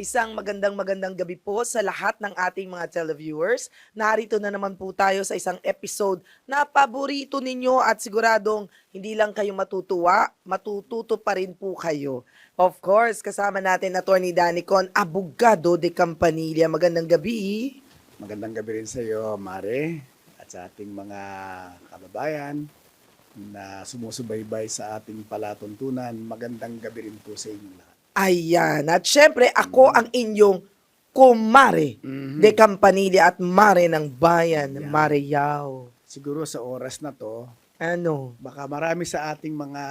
Isang magandang magandang gabi po sa lahat ng ating mga televiewers. Narito na naman po tayo sa isang episode na paborito ninyo at siguradong hindi lang kayo matutuwa, matututo pa rin po kayo. Of course, kasama natin Attorney Danicon, abogado de Campanilla. Magandang gabi. Magandang gabi rin sa iyo, Mare, at sa ating mga kababayan na sumusubaybay sa ating palatuntunan. Magandang gabi rin po sa inyo lahat. Ayan. At syempre, ako ang inyong kumare Mhm. de Campanilla at mare ng bayan, Yan. Mare Yao. Siguro sa oras na to, Ano? baka marami sa ating mga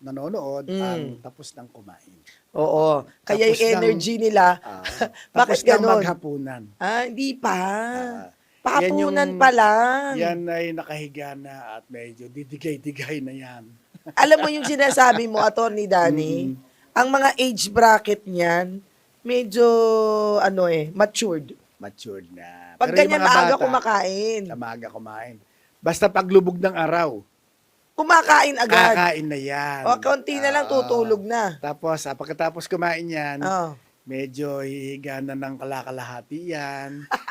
nanonood Mm. ang tapos ng kumain. Oo. Kaya Tapos yung ng- energy nila, Ah, Bakit tapos ng ganon? maghapunan. ah, hindi pa. Ah, Pahapunan pa lang. yan ay nakahiga na at medyo didigay-digay na yan. Alam mo yung sinasabi mo, Attorney Danny, Mm. Ang mga age bracket niyan, medyo, ano eh, matured. Matured na. Pag Pero yung ganyan mga maaga bata, kumakain. na maaga kumain. Basta paglubog ng araw, Kumakain agad. kakain na yan. O, konti na lang, Ah, tutulog na. Tapos, ah, pagkatapos kumain yan, Oh. medyo hihiga na ng kalakalahati yan.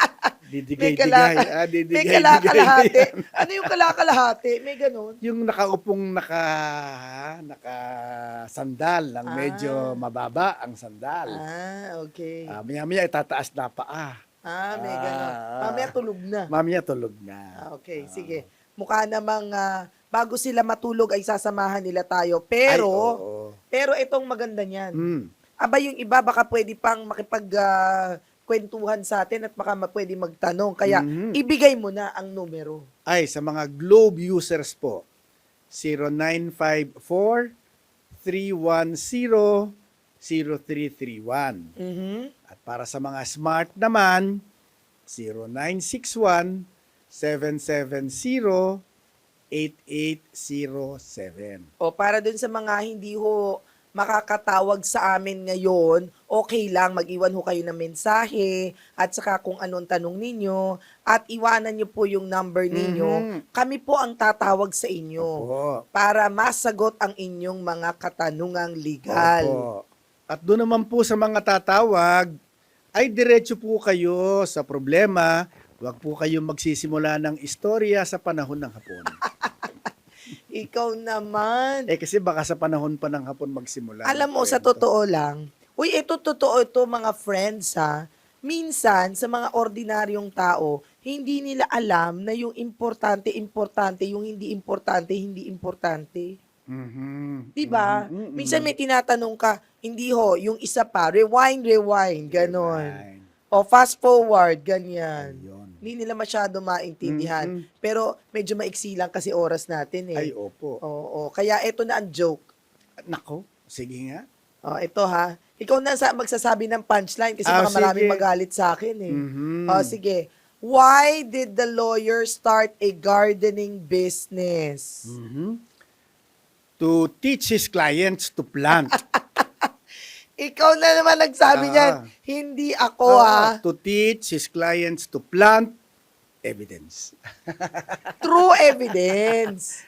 May, Didigay-digay. kalaka, ah, may didigay-digay kalakalahati. Ano yung kalakalahati? May ganun. Yung nakaupong naka, naka sandal lang Ah. medyo mababa ang sandal. Ah, okay. Ah, maya-maya itataas na paa. Ah, may ah, ganun. Mamaya tulog na. Mamaya tulog na. Ah, okay, Ah. sige. Mukha namang ah, bago sila matulog ay sasamahan nila tayo. Ay, Pero, oo. pero itong maganda niyan. Mm. Aba yung iba baka pwede pang makipag ah, kwentuhan sa atin at baka pwede magtanong. Kaya Mhm. ibigay mo na ang numero. ay sa mga Globe users po 0954 310 0331 Mhm. at para sa mga smart naman 0961 770 8807 O para dun sa mga hindi ho makakatawag sa amin ngayon, okay lang, mag-iwan ho kayo ng mensahe at saka kung anong tanong ninyo at iwanan nyo po yung number ninyo. Mhm. Kami po ang tatawag sa inyo. Opo. para masagot ang inyong mga katanungang legal. Opo. At doon naman po sa mga tatawag, ay diretso po kayo sa problema. Huwag po kayong magsisimula ng istorya sa panahon ng hapon. Ikaw naman. eh kasi baka sa panahon pa ng hapon magsimula. Alam mo, sa totoo lang, uy, ito totoo ito mga friends ha. Minsan, sa mga ordinaryong tao, hindi nila alam na yung importante, importante, yung hindi importante, hindi importante. Mhm. Di ba? Mhm. Mhm. Minsan may tinatanong ka, hindi ho, yung isa pa, rewind, rewind, ganon. O fast forward, ganyan. Ayun. Hindi nila masyado maintindihan. Mhm. Pero medyo maiksi lang kasi oras natin eh. Ay, opo. Oo, kaya ito na ang joke. Nako, sige nga. Oh, ito ha. Ikaw na sa magsasabi ng punchline kasi Ah, baka maraming magalit sa akin eh. Mhm. Oh, sige. Why did the lawyer start a gardening business? Mhm. To teach his clients to plant. Ikaw na naman nagsabi Ah. niyan. Hindi ako ha. Ah, to teach his clients to plant evidence. True evidence.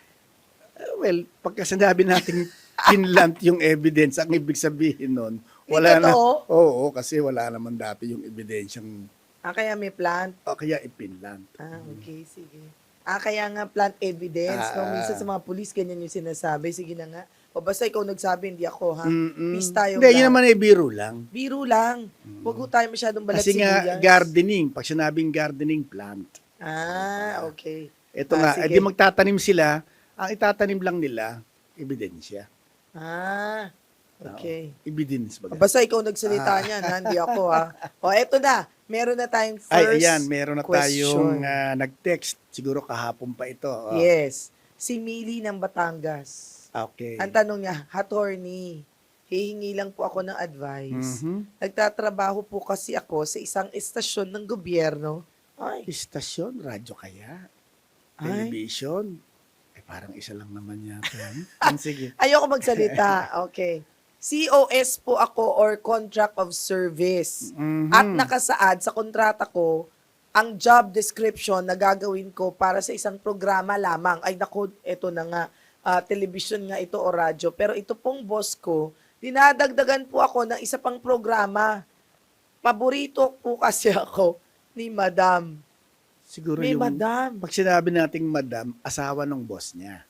Well, pagka sinabi natin pinlant yung evidence, ang ibig sabihin nun, wala na. to? Oo, kasi wala naman dati yung ebidensyang Ah, kaya may plant. o kaya ipinlant. Ah, okay, sige. Ah, kaya nga plant evidence. no? Ah. Minsan sa mga pulis, ganyan yung sinasabi. Sige na nga. O basta ikaw nagsabi, hindi ako ha. Mm-mm. Peace tayo. Hindi, yun naman ay biro lang. Biro lang. Huwag ho tayo masyadong balat Kasi nga, gardening, pag sinabing gardening, plant. Ah, okay. Ito Ah, nga, sige. edi magtatanim sila, ang itatanim lang nila, ebidensya. Ah, okay. Evidence baga. Basta ikaw nagsalita Ah. niyan, ha? hindi ako ha. O, eto na. Meron na tayong first Ay, ayan, meron na question. tayong ah, nag-text. Siguro kahapon pa ito. Oh. Yes. Si Mili ng Batangas. Okay. Ang tanong niya, attorney, hihingi lang po ako ng advice. Mhm. Nagtatrabaho po kasi ako sa isang estasyon ng gobyerno. Ay, Istasyon, radyo kaya? Ay. Television? Eh, Parang isa lang naman yata. Hmm, Sige. Ayoko magsalita. Okay. COS po ako or Contract of Service. Mhm. At nakasaad sa kontrata ko ang job description na gagawin ko para sa isang programa lamang. Ay nako, ito na nga, ah, television nga ito o radyo. Pero ito pong boss ko, dinadagdagan po ako ng isa pang programa. Paborito po kasi ako ni Madam. Siguro May yung, Madam. pag sinabi nating madam, asawa ng boss niya.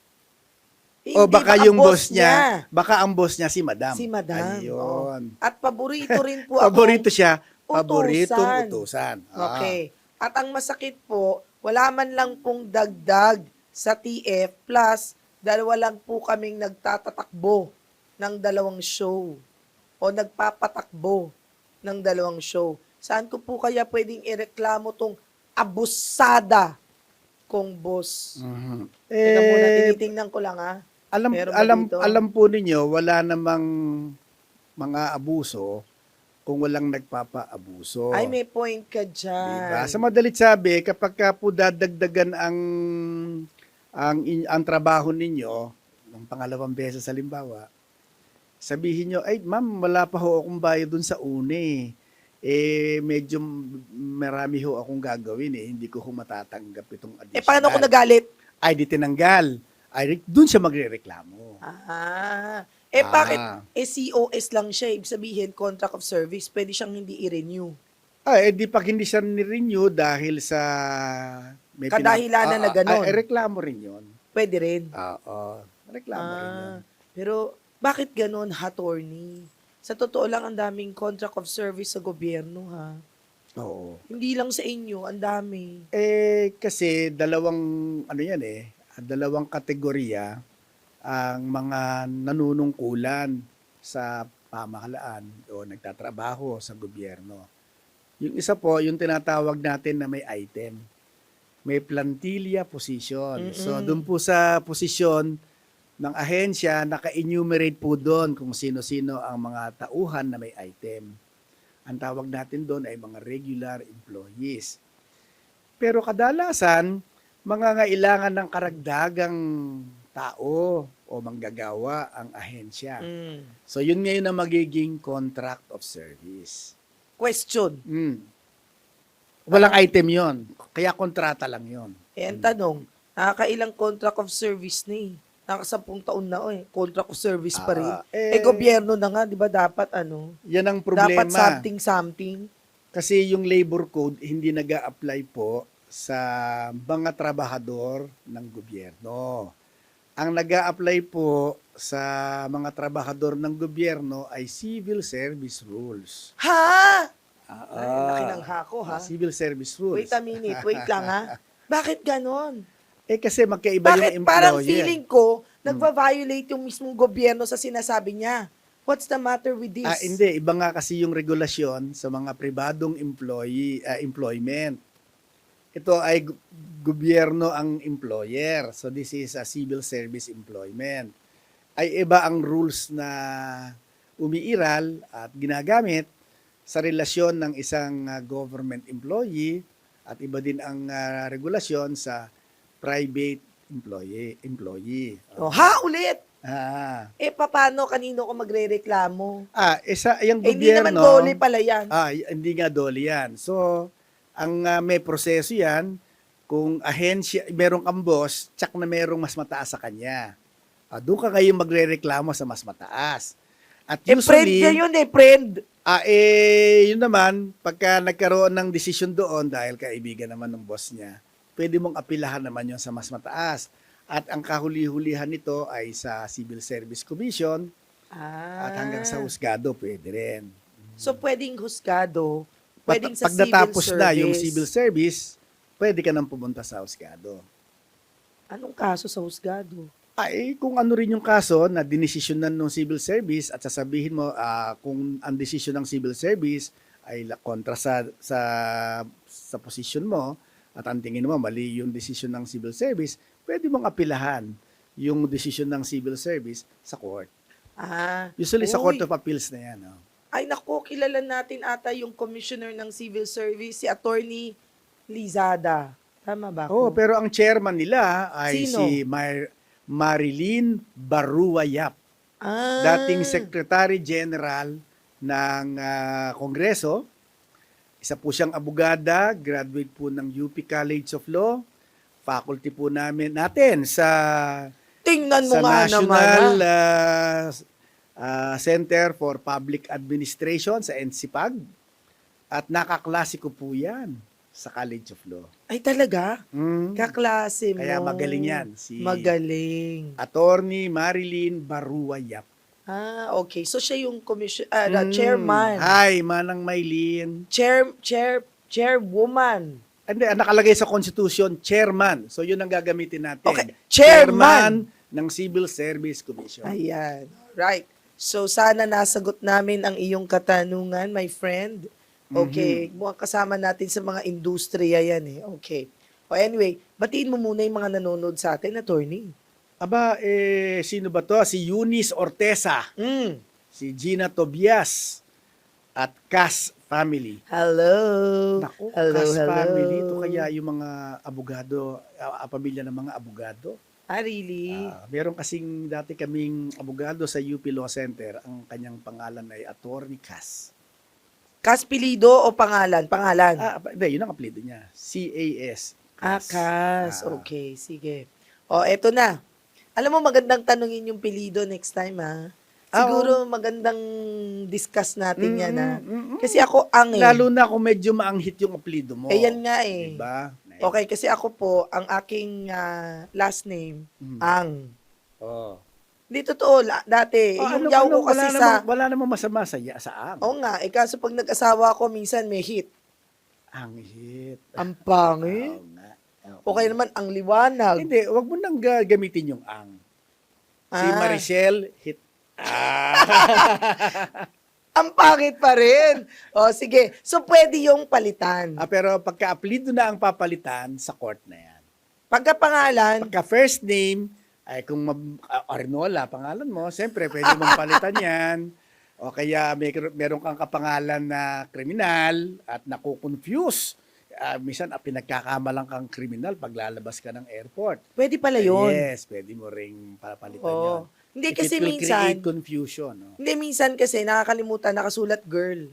Eh, o hindi, baka yung boss niya, niya. baka ang boss niya si madam. Si Madam. Ayun. At paborito rin po ako. Paborito siya. utusan. Paboritong utusan. Ah. Okay. At ang masakit po, wala man lang pong dagdag sa TF plus dalawa lang po kaming nagtatatakbo ng dalawang show o nagpapatakbo ng dalawang show. Saan ko po kaya pwedeng ireklamo tong abusada kong boss? Mhm. Teka muna, Eh, tinitingnan ko lang ha. alam Meron alam dito? alam po ninyo wala namang mga abuso kung walang nagpapaabuso. Ay, may point ka dyan. Diba? Sa madalit sabi, kapag ka po dadagdagan ang ang ang trabaho ninyo ng pangalawang beses halimbawa, sabihin nyo, ay ma'am, wala pa ho akong bayad dun sa une. Eh, medyo marami ho akong gagawin eh. Hindi ko ho matatanggap itong additional. Eh, paano kung nagalit? Ay, di tinanggal. Ay, dun siya magre-reklamo. Ah. Eh, bakit? Ah. Eh, COS lang siya. Ibig sabihin, contract of service. Pwede siyang hindi i-renew. Ay, eh, di pag hindi siya ni-renew dahil sa... May Kadahilanan na Ah, ah, ganon. Ay, reklamo rin yun. Pwede rin. Oo. Reklamo rin yun. Ah. Pero, bakit ganun, attorney? Sa totoo lang, ang daming contract of service sa gobyerno, ha? Oo. Hindi lang sa inyo, ang dami. Eh, kasi dalawang, ano yan eh, dalawang kategorya ang mga nanunungkulan sa pamahalaan o nagtatrabaho sa gobyerno. Yung isa po, yung tinatawag natin na may item. May plantilla position. So, Mm-mm. doon po sa posisyon ng ahensya, naka-enumerate po doon kung sino-sino ang mga tauhan na may item. Ang tawag natin doon ay mga regular employees. Pero kadalasan, mga ngailangan ng karagdagang tao o manggagawa ang ahensya. Mm. So yun ngayon ang magiging contract of service. Question. Mm. Walang item yon, kaya kontrata lang yon. Eh, ang tanong, nakakailang contract of service na eh. Nakasampung taon na eh. Contract of service pa rin. Ah, eh, gobyerno na nga, di ba dapat ano? Yan ang problema. Dapat something-something. Kasi yung labor code hindi nag apply po sa mga trabahador ng gobyerno. Ang nag apply po sa mga trabahador ng gobyerno ay civil service rules. Ha? Ah, Ay, laki ng hako, ha? Civil service rules. Wait a minute, wait lang ha. Bakit ganon? Eh kasi magkaiba Bakit yung employer. parang feeling ko, nagva-violate yung mismong gobyerno sa sinasabi niya? What's the matter with this? Ah, hindi, iba nga kasi yung regulasyon sa mga pribadong employee ah, employment. Ito ay gu- gobyerno ang employer. So this is a civil service employment. Ay iba ang rules na umiiral at ginagamit sa relasyon ng isang ah, government employee at iba din ang ah, regulasyon sa private employee employee. Oh, ha? Ulit? Ah, Eh, paano kanino ko magre-reklamo? ah isa yung Eh, hindi gobyerno. naman dole pala yan. Ah, hindi nga dole yan. So, ang ah, may proseso yan, kung ahensya, merong kang boss, tsak na merong mas mataas sa kanya. Ah, doon ka ngayon magre-reklamo sa mas mataas. At Eh, friend usually, niya yun eh, friend. Ah, eh, yun naman, pagka nagkaroon ng desisyon doon, dahil kaibigan naman ng boss niya, pwede mong apilahan naman yun sa mas mataas. At ang kahuli-hulihan nito ay sa Civil Service Commission Ah. at hanggang sa husgado pwede rin. So, pwedeng husgado, Pag, pwedeng sa pag civil natapos service. na yung civil service, pwede ka nang pumunta sa husgado. Anong kaso sa husgado? Ay, kung ano rin yung kaso na dinesisyonan ng civil service at sasabihin mo ah, kung ang desisyon ng civil service ay kontra sa sa sa posisyon mo at ang tingin mo mali yung desisyon ng civil service, pwede mong apilahan yung desisyon ng civil service sa court. Ah. Usually sa Uy. Court of Appeals na yan. oh. Ay nako, kilala natin ata yung commissioner ng civil service, si Attorney Lizada. Tama ba Oh, ako? pero ang chairman nila ay Sino? si Mar- Marilyn Baruayap, Ah. dating Secretary General ng ah, Kongreso. Isa po siyang abogada, graduate po ng UP College of Law. Faculty po namin natin sa Tingnan mo sa nga National naman. ah. ah, ah, Center for Public Administration sa NCPAG. At nakaklase ko po yan sa College of Law. Ay talaga? Mm. Kaklase mo. Kaya magaling yan. Si Magaling. Attorney Marilyn Baruayap. Ah, okay. So siya yung commission, ah, Mm. chairman. Hi, Manang Maylin. Chair, chair, chairwoman. Hindi, ang nakalagay sa Constitution, chairman. So yun ang gagamitin natin. Okay, chairman. ng Civil Service Commission. Ayan. Right. So sana nasagot namin ang iyong katanungan, my friend. Okay. Mukhang kasama natin sa mga industriya yan eh. Okay. O anyway, batiin mo muna yung mga nanonood sa atin, attorney. Aba, eh, sino ba to? Si Eunice Ortesa, Mm. si Gina Tobias, at Cass family. Hello. Naku, hello, Cass hello. family. Ito kaya yung mga abogado, ah, pamilya ng mga abogado. Ah, really? Ah, meron kasing dati kaming abogado sa UP Law Center. Ang kanyang pangalan ay Attorney Cass. Kaspilido o pangalan? Pangalan. Ah, hindi, yun ang apelido niya. C-A-S. Ah, Cas. Ah. Okay, sige. O, eto na. Alam mo, magandang tanungin yung pilido next time, ha? Ah, Siguro magandang discuss natin yan, ha? Mm, mm, mm. Kasi ako ang eh. Lalo na kung medyo maanghit yung apelido mo. Eh, yan nga eh. Diba? Okay, kasi ako po, ang aking ah, last name, Mm. ang. Oh. Hindi totoo, la- dati. Oh, yung ano, yaw ano, ko kasi wala sa... namang, wala namang masama sa, ya- sa ang. Oo nga, eh kaso pag nag-asawa ako, minsan may hit. Ang hit. Ang pangit. Oo nga. Oo. Okay naman, ang liwanag. Hindi, wag mo nang ga- gamitin yung ang. Si Ah. Maricel, hit. Ah. Ang pangit pa rin. O, sige. So, pwede yung palitan. ah, pero pagka apelido na ang papalitan, sa court na yan. Pagka pangalan, Pagka first name, ay kung mab- ah, Arnola, pangalan mo, siyempre pwede mong palitan yan. O kaya may, meron kang kapangalan na kriminal at nakukonfuse. Ah, minsan, ah, pinagkakamalang kang kriminal pag lalabas ka ng airport. pwede pala yun. Yes, pwede mo ring papalitan Oo. yun. Hindi If kasi it will minsan, create confusion. No? hindi minsan kasi nakakalimutan nakasulat girl.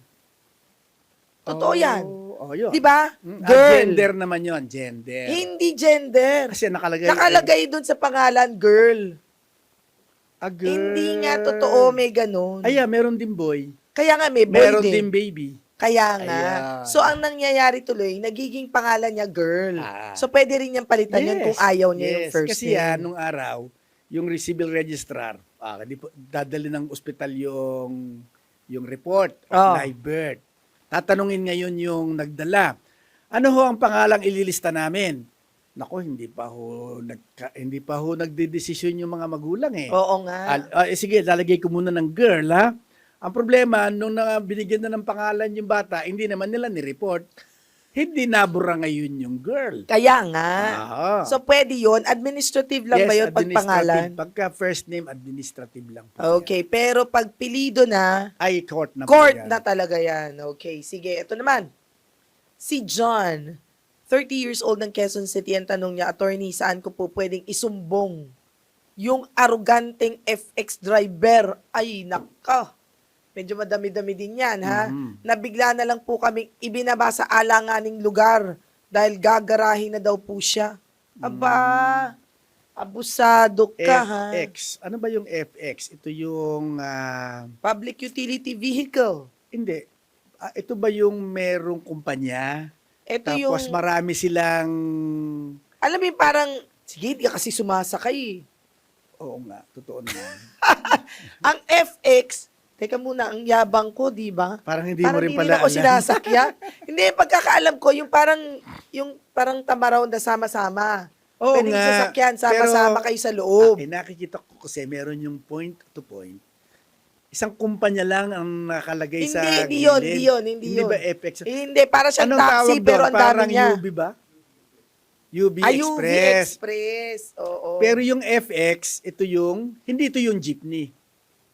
Totoo yan. Oh, yun. Di ba? Mm, ah, Girl. gender naman yun, gender. Hindi gender. Kasi nakalagay. Nakalagay dun sa pangalan girl. Ah, girl. Hindi nga totoo may ganun. Ay, ah, meron din boy. Kaya nga may boy Meron din. din baby. Kaya nga. Ayan. So, ang nangyayari tuloy, nagiging pangalan niya girl. Ah. So, pwede rin niyang palitan yun kung ayaw niya yung yes. first Kasi name. yan, nung araw, yung civil registrar, ah, dadali ng ospital yung yung report of Oh. live birth. Tatanungin ngayon yung nagdala. Ano ho ang pangalang ililista namin? Nako, hindi pa ho nagka, hindi pa ho nagdedesisyon yung mga magulang eh. Oo nga. Al- ah, eh, sige, lalagay ko muna ng girl, ha? Ang problema, nung na, binigyan na ng pangalan yung bata, hindi naman nila ni-report. Hindi nabura ngayon yung girl. Kaya nga. Ah. So, pwede yun. Administrative lang ba yun pag administrative. pangalan? Pagka first name, administrative lang. po Okay. Pero pag pilido na, yan. Ay, court na court yan. na talaga yan. Okay. Sige. Ito naman. Si John, 30 years old ng Quezon City, ang tanong niya, attorney, saan ko po pwedeng isumbong yung aruganteng FX driver? Ay, naka. Medyo madami-dami din yan, ha? Mhm. Nabigla na lang po kami ibinaba sa alanganing lugar dahil gagarahin na daw po siya. Aba, abusado ka, ha? FX. Ano ba yung FX? Ito yung, ah, Public utility vehicle. hindi. Ah, ito ba yung merong kumpanya? Ito Tapos yung, marami silang, alam mo yung parang, sige, di ka kasi sumasakay. eh. oo nga, totoo naman. Ang FX, teka muna, ang yabang ko, di ba? Parang hindi parang mo rin hindi pala ako alam. sinasakya. hindi, pagkakaalam ko, yung parang, yung parang tamaraw na sama-sama. Oo Pwedeng nga, sasakyan, sama-sama pero- kayo sa loob. Eh, nakikita ko kasi meron yung point to point. Isang kumpanya lang ang nakalagay Hindi, sa hindi yun, hindi yun, hindi Hindi yun. ba FX? Hindi, para siyang Anong taxi, tawag doon? pero ang dami Parang niya. UB ba? UB Ah, UV Express. Express. Oo. Pero yung FX, ito yung, hindi ito yung jeepney.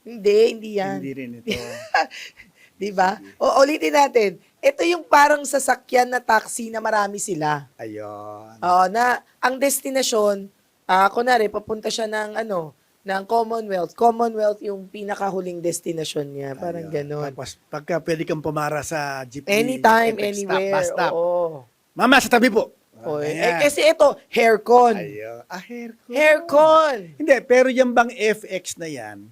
Hindi, hindi yan. Hindi rin ito. Di ba? O, ulitin natin. Ito yung parang sasakyan na taxi na marami sila. Ayun. Oo, na ang destinasyon, Ah, kunwari, papunta siya ng ano, ng Commonwealth. Commonwealth yung pinakahuling destination niya. Parang Ayun. ganon. Tapos pagka pwede kang pumara sa jeepney. Anytime, FX stop, anywhere. bus stop. Oo. Mama, sa tabi po. Oo, eh, kasi ito, haircon. Ayun. Ah, haircon. Haircon! Hindi, pero yan bang FX na yan,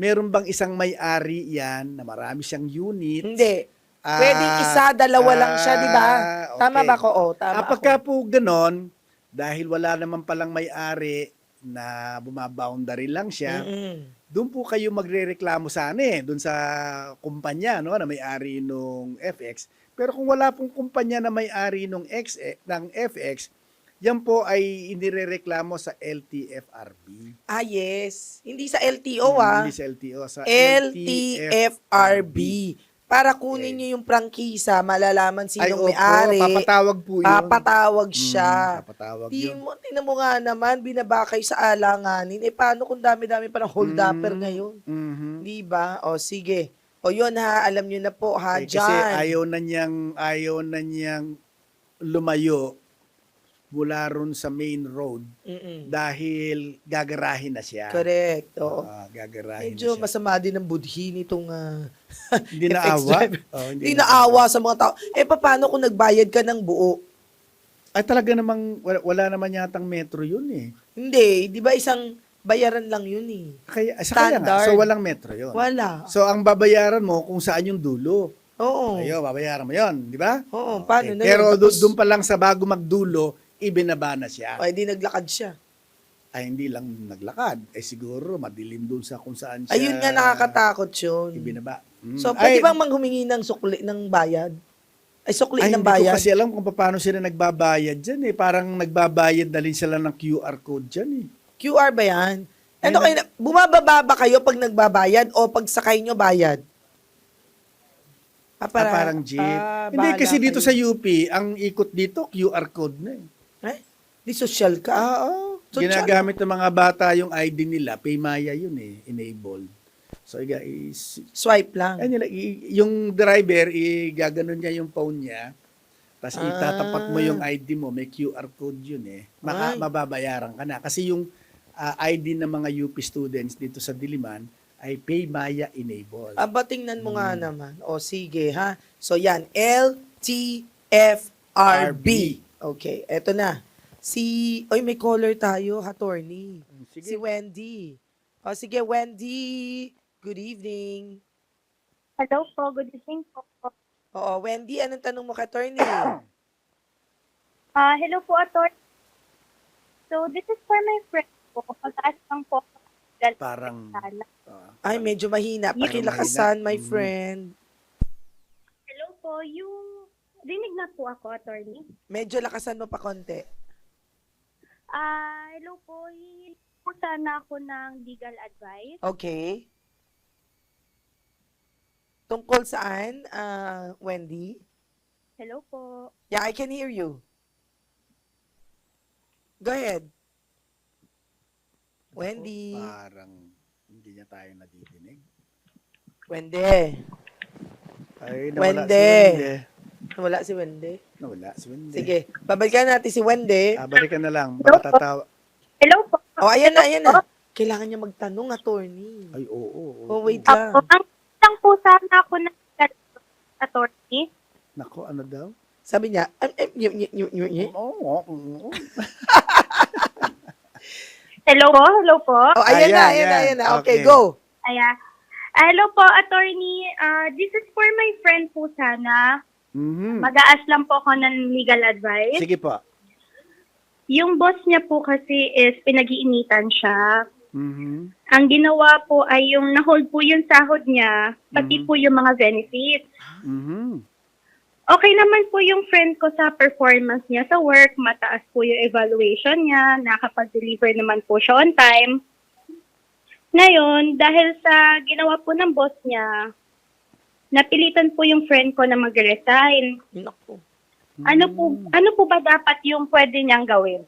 meron bang isang may-ari yan na marami siyang unit? Hindi. Ah, Pwedeng isa, dalawa lang siya, di ba? ah, Tama okay. ba ko? Oo, tama Ah, ako. pagka po ganon, dahil wala naman palang may-ari na bumaboundary lang siya, Mm-mm. doon po kayo magrereklamo sana eh, doon sa kumpanya no, na may-ari nung FX. Pero kung wala pong kumpanya na may-ari nung X, eh, ng FX, yan po ay inirereklamo sa LTFRB. Ah, yes. Hindi sa LTO, ah. Hindi sa LTO, sa LTFRB. Para kunin niyo yung prangkisa, malalaman Ay, sinong opo, may-ari. papatawag po yun. Papatawag Mm, siya. papatawag Di yun. mo, tinan mo nga naman, binabakay sa alanganin. Eh, paano kung dami-dami parang hold-upper Mm. ngayon? Mhm. Di ba? O, sige. O, yun ha, alam nyo na po ha, Eh, kasi dyan. ayaw na niyang ayaw na niyang lumayo mula ron sa main road Mm-mm. dahil gagarahin na siya. Correct. Oo. Ah, gagarahin Medyo na siya. masama din ang budhi nitong ah, hindi naawa. Oh, Hindi naawa sa mga tao. Eh, paano kung nagbayad ka ng buo? Ay talaga namang wala, wala naman yatang metro yun eh. Hindi. Di ba isang bayaran lang yun eh? Kaya sa kaya nga, so walang metro yun. Wala. So ang babayaran mo kung saan yung dulo. Oo. Ayo, babayaran mo 'yon, di ba? Oo. Paano Okay. na Pero yun? doon pa lang sa bago magdulo, ibinaba na siya. Ay, di naglakad siya. Ay hindi lang naglakad. Eh siguro madilim doon sa kung saan siya. Ayun nga, nakakatakot yun. Ibinaba. Mm. So, pwede Ay, bang manghumingi ng sukli ng bayad? Ay, sukli ay, ng hindi ko bayad? kasi alam kung paano sila nagbabayad dyan eh. Parang nagbabayad na rin sila ng QR code dyan eh. QR ba yan? Ano Ay, kayo, na- bumababa ba kayo pag nagbabayad o pag sakay nyo bayad? Ah, Ah, parang jeep. ah, hindi kasi dito kayo. sa UP, ang ikot dito QR code na eh. Di social ka? Ah, oh. So, Ginagamit ng mga bata yung ID nila, Paymaya yun eh, enabled. So, iga, is, Swipe lang. Ayun yung driver, i-gaganon niya yung phone niya, tapos Ah. itatapat mo yung ID mo, may QR code yun eh. Maka, Ay. mababayaran ka na. Kasi yung ah, ID ng mga UP students dito sa Diliman ay Paymaya enabled. Aba, tingnan mo Hmm. nga naman. O, sige, ha? So, yan. LTFRB. Okay, eto na. Si, oy, may caller tayo, attorney. Si Wendy. O, sige, Wendy. Good evening. Hello po, good evening po. Oo, Wendy, anong tanong mo kay attorney? Ah, hello po, Ator. So, this is for my friend po. Mag-aas lang po. Parang, sala. ah, Ay, medyo mahina. Medyo Pakilakasan, my. Mm. friend. Hello po, yung... Rinig na po ako, attorney. Medyo lakasan mo pa konti. Ah, hello po, hihingi po sana ako ng legal advice. Okay. Tungkol saan, ah, Wendy? Hello po. Yeah, I can hear you. Go ahead. Wendy. parang hindi niya tayo nadidinig. Wendy. Ay, nawala si Wende. Wala si Wendy. Nawala si Wende. Sige, babalikan natin si Wendy. Ah, balikan na lang. Baka tatawa. Hello po. Oh, ayan na, ayan na. Kailangan niya magtanong, attorney. Ay, oo. oo, Oh, wait oo. lang. Ako, ang lang po sana ako ng legal attorney. Nako, ano daw? Sabi niya, um, um, y- y- y- y- y- Oo, oo, oo. Hello po, hello po. Oh, ayan, na, Ayan, ayan na, ayan. ayan na. Okay, Okay. go. Ayan. Ah, hello po, attorney. Ah, this is for my friend po sana. Mhm. Mag-aas lang po ako ng legal advice. Sige po. Yung boss niya po kasi is pinag-iinitan siya. Mhm. Ang ginawa po ay yung na-hold po yung sahod niya, pati Mhm. po yung mga benefits. Mhm. Okay naman po yung friend ko sa performance niya sa work, mataas po yung evaluation niya, nakapag-deliver naman po siya on time. Ngayon, dahil sa ginawa po ng boss niya, napilitan po yung friend ko na mag-resign. Naku. Ano po ano po ba dapat yung pwede niyang gawin?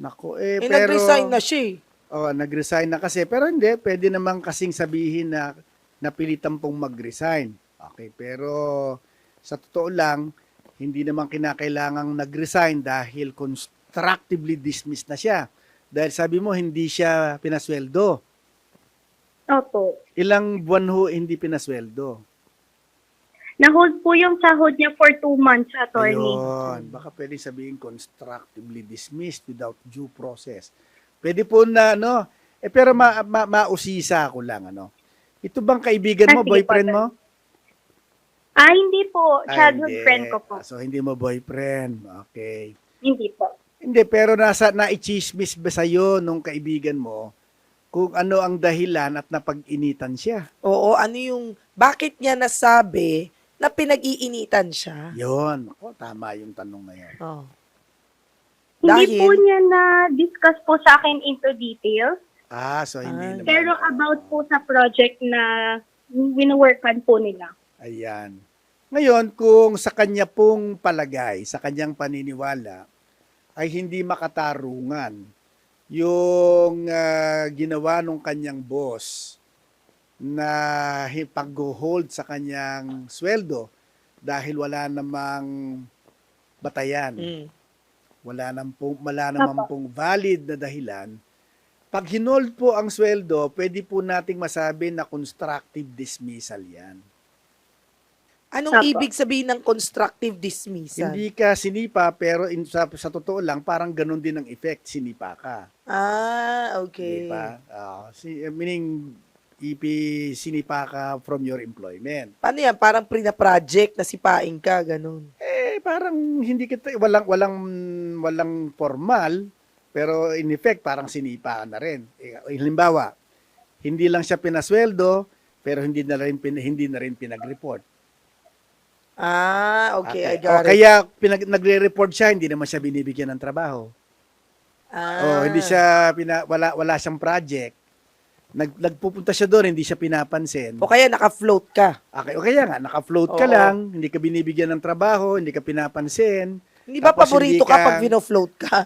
Nako, eh, Eh, pero... nag-resign na siya eh. Oh, nag-resign na kasi. Pero hindi, pwede naman kasing sabihin na napilitan pong mag-resign. Okay, pero sa totoo lang, hindi naman kinakailangang nag-resign dahil constructively dismissed na siya. Dahil sabi mo, hindi siya pinasweldo. Opo. Ilang buwan ho hindi pinasweldo? Na-hold po yung sahod niya for two months, attorney. Ayun. Baka pwede sabihin constructively dismissed without due process. Pwede po na, ano, eh, pero ma, ma, mausisa ko lang, ano. Ito bang kaibigan mo, Ah, sige po, boyfriend mo? Ah, hindi po. Ay, Childhood hindi. friend ko po. Ah, So, hindi mo boyfriend. Okay. Hindi po. Hindi, pero nasa, na-chismis ba sa'yo nung kaibigan mo kung ano ang dahilan at napag-initan siya? Oo, ano yung, bakit niya nasabi na pinag-iinitan siya? Yon. Ako, tama yung tanong na yan. Oh. Hindi Dahil- po niya na-discuss po sa akin into details. Ah, so hindi Ah. naman. Pero about po sa project na winoworkan po nila. Ayan. Ngayon, kung sa kanya pong palagay, sa kanyang paniniwala, ay hindi makatarungan yung ah, ginawa ng kanyang boss na pag-hold sa kanyang sweldo dahil wala namang batayan, Mm. wala namang pong, wala namang pong valid na dahilan. Pag hinold po ang sweldo, pwede po nating masabi na constructive dismissal yan. Anong Apo. ibig sabihin ng constructive dismissal? Hindi ka sinipa pero in, sa, sa totoo lang parang ganun din ang effect sinipa ka. Ah, okay. ba? Ah, si, meaning IP sinipa ka from your employment. Paano yan? Parang pre-project na sipain ka, ganun. Eh parang hindi kita walang walang walang formal pero in effect parang sinipa ka na rin. Eh, halimbawa, hindi lang siya pinasweldo pero hindi na rin pin, hindi na rin pinag-report. Ah, okay, I O, got it. kaya pinag, nagre-report siya, hindi naman siya binibigyan ng trabaho. Ah. Oh, hindi siya pina, wala wala siyang project. Nag, nagpupunta siya doon, hindi siya pinapansin. O kaya naka-float ka. Okay, o kaya nga, naka-float ka Oo. lang, hindi ka binibigyan ng trabaho, hindi ka pinapansin. Hindi ba Tapos paborito hindi ka ka- pag vino-float ka?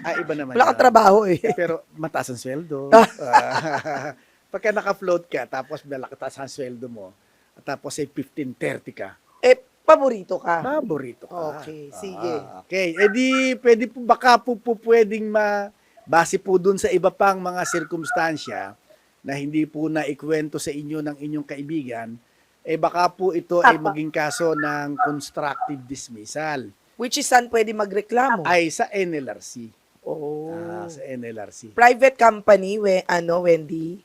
Ah, iba naman. Wala yun. kang trabaho eh. Pero mataas ang sweldo. Ah, Pagka naka-float ka, tapos malakataas ang sweldo mo, at tapos ay 15.30 ka, Eh, paborito ka. paborito ka. Okay, sige. Ah, okay, edi pwede po, baka po, po pwedeng ma, base po dun sa iba pang mga sirkumstansya na hindi po na ikwento sa inyo ng inyong kaibigan, eh baka po ito ay Apa. maging kaso ng constructive dismissal Which is saan pwede magreklamo? ay sa NLRC. Oh. Ah, sa NLRC. Private company, we, ano, Wendy?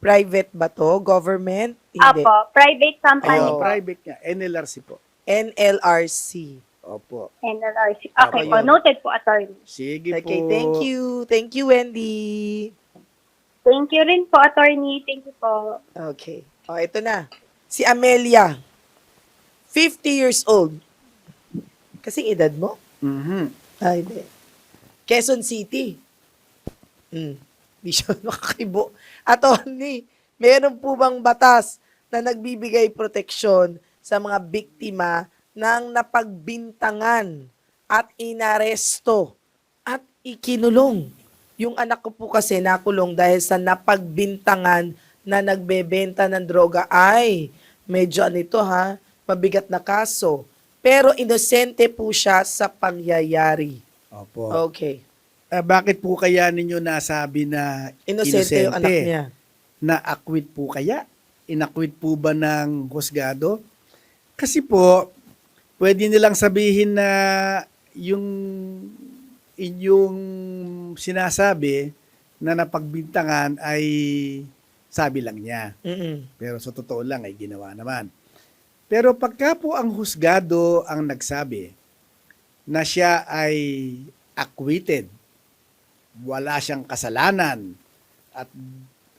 Private ba to? Government? Hindi. Apo, private company Ayun, po. private nga, NLRC po. NLRC. Opo. NLRC. Apo, Okay po, yun. noted po, attorney. Sige Okay, po. thank you. Thank you, Wendy. Thank you rin po, attorney. Thank you po. Okay. O, ito na. Si Amelia. 50 years old. Kasing edad mo? Mhm. Ay, hindi. Quezon City. Hmm. Di siya nakakaibo. Attorney, meron po bang batas na nagbibigay proteksyon sa mga biktima ng napagbintangan at inaresto at ikinulong? Yung anak ko po kasi nakulong dahil sa napagbintangan na nagbebenta ng droga. Ay, medyo ano ito ha, mabigat na kaso. Pero inosente po siya sa pangyayari. Opo. Okay. Ah, bakit po kaya ninyo nasabi na Inosente yung anak niya. Na-acquit po kaya? Inakwit po ba ng husgado? Kasi po, pwede nilang sabihin na yung inyong sinasabi na napagbintangan ay sabi lang niya. Mm-mm. Pero sa totoo lang ay ginawa naman. Pero pagka po ang husgado ang nagsabi na siya ay acquitted, wala siyang kasalanan, at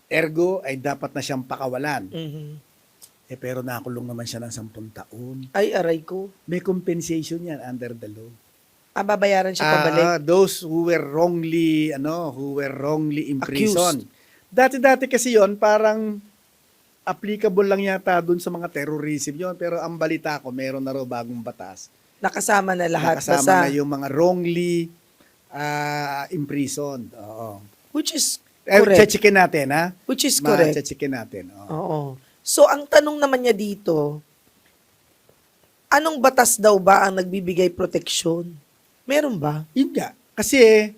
ergo ay dapat na siyang pakawalan. Mhm. Eh pero nakulong naman siya ng 10 taon. Ay, aray ko. May compensation yan under the law. Ah, babayaran siya pabalik. Ah, those who were wrongly ano, who were wrongly imprisoned. Dati-dati kasi 'yon parang applicable lang yata dun sa mga terrorism 'yon, pero ang balita ko meron na raw bagong batas. Nakasama na lahat. Nakasama Basta, na yung mga wrongly ah, imprisoned. Oo. which is Eh, correct. checkin natin ha. Which is correct. checkin natin. Oo. Oo. So, ang tanong naman niya dito, anong batas daw ba ang nagbibigay proteksyon? Meron ba? Yun nga. Kasi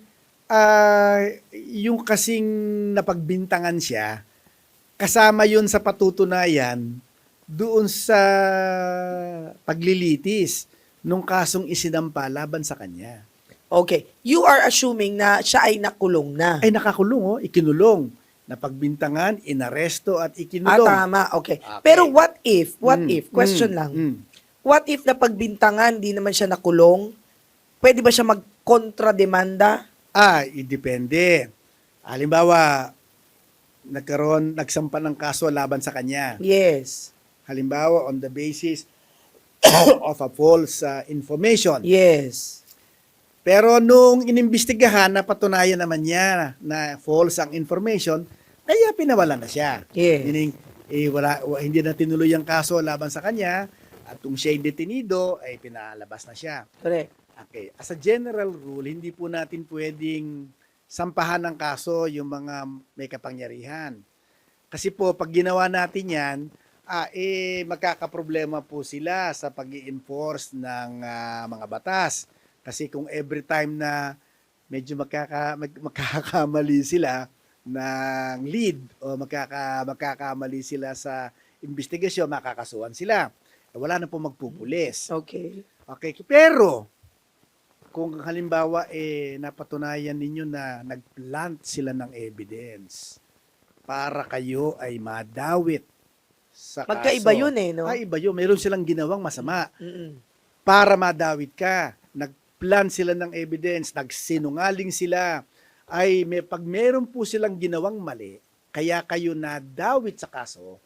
ah, yung kasing napagbintangan siya, kasama yun sa patutunayan doon sa paglilitis nung kasong isinampa laban sa kanya. Okay. You are assuming na siya ay nakulong na. Ay nakakulong, oh, ikinulong. Napagbintangan, inaresto at Ah, ikinulong. tama. Okay. Okay. Pero what if, what Mm, if, question mm, lang, mm. what if napagbintangan, di naman siya nakulong? Pwede ba siya magkontrademanda? Ah, idepende. Halimbawa, nagkaroon, nagsampa ng kaso laban sa kanya. Yes. Halimbawa, on the basis of a false uh, information. Yes. Pero nung inimbestigahan, napatunayan naman niya na false ang information, kaya pinawalan na siya. Yes. Meaning, eh, wala, wa- hindi na tinuloy ang kaso laban sa kanya, at kung siya'y detenido, ay pinalabas na siya. Correct. Okay, as a general rule, hindi po natin pwedeng sampahan ng kaso yung mga may kapangyarihan. Kasi po, pag ginawa natin yan, ah, eh, magkakaproblema po sila sa pag enforce ng ah, mga batas. Kasi kung every time na medyo magkaka, mag, magkakamali sila ng lead o magkaka, magkakamali sila sa investigasyon, makakasuhan sila. Eh, Wala na po magpupulis. Okay. Okay, pero kung halimbawa eh napatunayan ninyo na nagplant sila ng evidence para kayo ay madawit sa Magkaiba kaso. yun eh, no? Ay, iba yun. Meron silang ginawang masama. Mm-mm. Para madawit ka, nagplan sila ng evidence, nagsinungaling sila, ay may, pag meron po silang ginawang mali, kaya kayo nadawit sa kaso,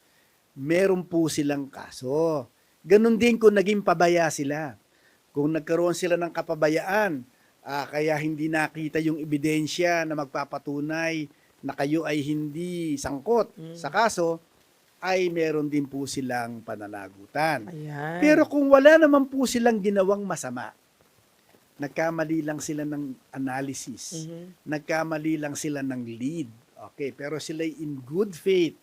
meron po silang kaso. Ganon din kung naging pabaya sila. Kung nagkaroon sila ng kapabayaan, ah, kaya hindi nakita yung ebidensya na magpapatunay na kayo ay hindi sangkot Mm. sa kaso, ay meron din po silang pananagutan. Ayan. Pero kung wala naman po silang ginawang masama, nagkamali lang sila ng analysis, Mhm. nagkamali lang sila ng lead. Okay, pero sila in good faith,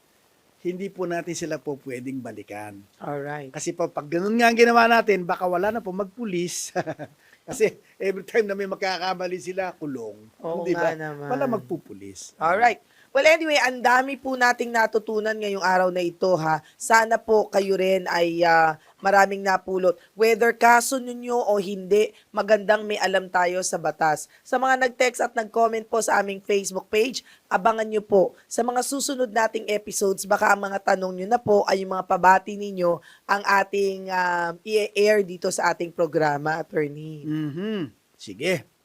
hindi po natin sila po pwedeng balikan. Alright. Kasi po, pag ganun nga ang ginawa natin, baka wala na po magpulis. Kasi every time na may magkakamali sila, kulong. Oo Di nga ba? naman. Wala magpupulis. Alright. Well, anyway, ang dami po nating natutunan ngayong araw na ito, ha. Sana po kayo rin ay ah, maraming napulot. Whether kaso ninyo o hindi, magandang may alam tayo sa batas. Sa mga nag-text at nag-comment po sa aming Facebook page, abangan nyo po. Sa mga susunod nating episodes, baka ang mga tanong nyo na po ay yung mga pabati ninyo ang ating um, i-air dito sa ating programa, attorney. Mhm. Sige.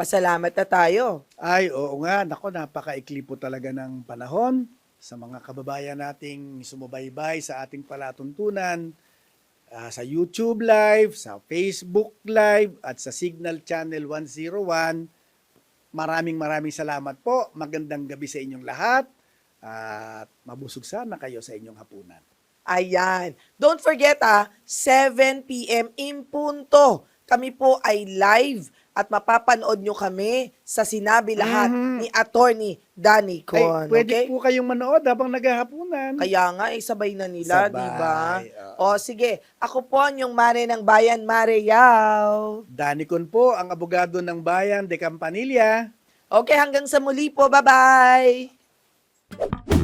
Pasalamat na tayo. Ay, oo nga. Nako, napakaikli po talaga ng panahon sa mga kababayan nating sumubaybay sa ating palatuntunan ah, sa YouTube Live, sa Facebook Live, at sa Signal Channel 101. Maraming maraming salamat po. Magandang gabi sa inyong lahat. At mabusog sana kayo sa inyong hapunan. Ayan. Don't forget ah, 7 p.m. in punto. Kami po ay live at mapapanood nyo kami sa Sinabi Lahat Mhm. ni Attorney Danny Ay, Con. pwede okay? po kayong manood habang naghahapunan. Kaya nga, eh, sabay na nila, Sabay, di ba? oo. O sige, ako po ang yung Mare ng Bayan, Mare Yao. Danicon po, ang abogado ng bayan de Campanilla. Okay, hanggang sa muli po. Bye-bye!